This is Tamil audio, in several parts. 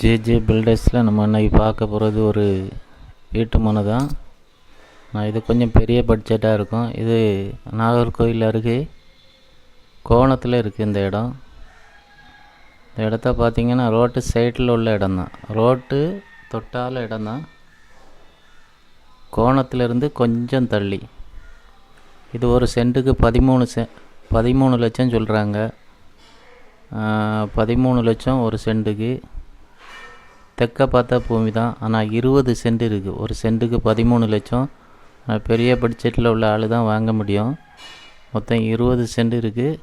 ஜேஜே பில்டர்ஸில் நம்ம இன்னைக்கு பார்க்க போகிறது ஒரு வீட்டு மனை தான். நான் இது கொஞ்சம் பெரிய பட்ஜெட்டாக இருக்கும். இது நாகர்கோவில் அருகே கோணத்தில் இருக்குது இந்த இடம். இந்த இடத்த பார்த்திங்கன்னா ரோட்டு சைட்டில் உள்ள இடம் தான். ரோட்டு தொட்டால இடம் தான். கோணத்திலிருந்து கொஞ்சம் தள்ளி. இது ஒரு சென்ட்டுக்கு பதிமூணு செ பதிமூணு லட்சம் சொல்கிறாங்க பதிமூணு லட்சம் ஒரு சென்ட்டுக்கு. தெற்க பார்த்தா பூமி தான். ஆனால் இருபது சென்ட் இருக்குது ஒரு சென்ட்டுக்கு பதிமூணு லட்சம். பெரிய பட்ஜெட்டில் உள்ள ஆள் தான் வாங்க முடியும். மொத்தம் இருபது சென்ட் இருக்குது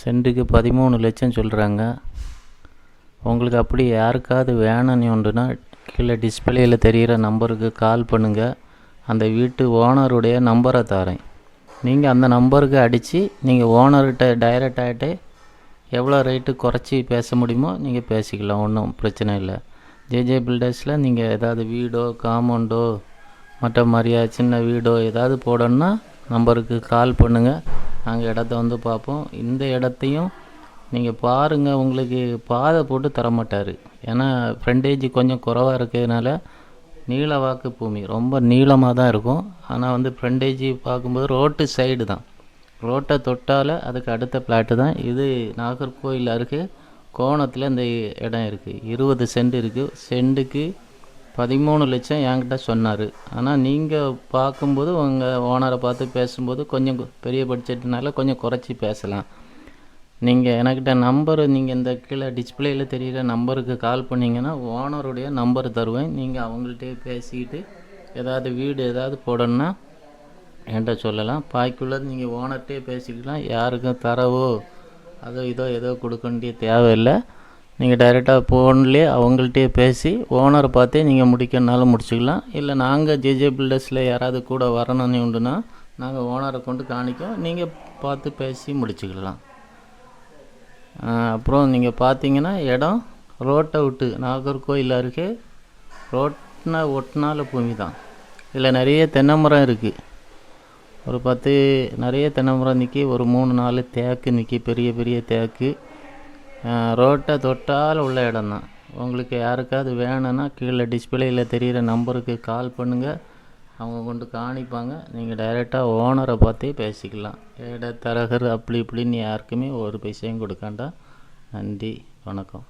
சென்ட்டுக்கு பதிமூணு லட்சம் சொல்கிறாங்க உங்களுக்கு அப்படி யாருக்காவது வேணும்னு ஒன்றுனா கீழே டிஸ்பிளேயில் தெரிகிற நம்பருக்கு கால் பண்ணுங்கள் அந்த வீட்டு ஓனருடைய நம்பரை தரேன். நீங்கள் அந்த நம்பருக்கு அடித்து நீங்கள் ஓனர்கிட்ட டைரக்ட் ஆகிட்டு எவ்வளோ ரேட்டு குறைச்சி பேச முடியுமோ நீங்கள் பேசிக்கலாம் ஒன்றும் பிரச்சனை இல்லை. ஜேஜே பில்டர்ஸில் நீங்கள் ஏதாவது வீடோ காம்பவுண்டோ மற்ற மாதிரியா சின்ன வீடோ ஏதாவது போடணுன்னா நம்பருக்கு கால் பண்ணுங்கள் நாங்கள் இடத்த வந்து பார்ப்போம். இந்த இடத்தையும் நீங்கள் பாருங்கள் உங்களுக்கு பாதை போட்டு தரமாட்டார். ஏன்னா ஃப்ரண்டேஜ் கொஞ்சம் குறவாக இருக்கிறதுனால நீள வாக்கு பூமி ரொம்ப நீளமாக தான் இருக்கும். ஆனால் வந்து ஃப்ரண்டேஜ் பார்க்கும்போது ரோட்டு சைடு தான். ரோட்டை தொட்டால் அதுக்கு அடுத்த பிளாட்டு தான். இது நாகர்கோயில் அருகே கோணத்தில் இந்த இடம் இருக்குது இருபது சென்ட் இருக்குது சென்ட்டுக்கு பதிமூணு லட்சம் என்கிட்ட சொன்னார். ஆனால் நீங்கள் பார்க்கும்போது உங்கள் ஓனரை பார்த்து பேசும்போது கொஞ்சம் பெரிய பட்ஜெட்னால கொஞ்சம் குறைச்சி பேசலாம். நீங்கள் எனக்கிட்ட நம்பர் நீங்கள் இந்த கீழே டிஸ்பிளேயில் தெரிகிற நம்பருக்கு கால் பண்ணிங்கன்னா ஓனருடைய நம்பர் தருவேன். நீங்கள் அவங்கள்ட்டே பேசிக்கிட்டு ஏதாவது வீடு ஏதாவது போடணுன்னா என்கிட்ட சொல்லலாம். பாய்க்குள்ளது நீங்கள் ஓனர்கிட்டே பேசிக்கலாம். யாருக்கும் தரவோ அதோ இதோ ஏதோ கொடுக்க வேண்டிய தேவையில்லை. நீங்கள் டைரெக்டாக ஃபோன்லேயே அவங்கள்ட்டே பேசி ஓனரை பார்த்தே நீங்கள் முடிக்கிறனாலும் முடிச்சுக்கலாம். இல்லை நாங்கள் ஜேஜே பில்டர்ஸில் யாராவது கூட வரணும்னு உண்டுனா நாங்கள் ஓனரை கொண்டு காணிக்கோம். நீங்கள் பார்த்து பேசி முடிச்சுக்கலாம். அப்புறம் நீங்கள் பார்த்தீங்கன்னா இடம் ரோட்டை விட்டு நாகர்கோயில் அருகே ரோட்னா ஒட்டினால பூமி தான். இதில் நிறைய தென்னை மரம் இருக்குது ஒரு பத்து நிறைய தென்னைமரம் நிற்கி ஒரு மூணு நாலு தேக்கு நிற்கி பெரிய பெரிய தேக்கு. ரோட்டை தொட்டால் உள்ள இடம் தான் உங்களுக்கு யாருக்காவது வேணும்னா கீழே டிஸ்பிளேயில் தெரிகிற நம்பருக்கு கால் பண்ணுங்கள் அவங்க கொண்டு காணிப்பாங்க. நீங்கள் டைரெக்டாக ஓனரை பார்த்தே பேசிக்கலாம். இட தரகர் அப்படி இப்படின்னு யாருக்குமே ஒரு பைசையும் கொடுக்காண்டா நன்றி வணக்கம்.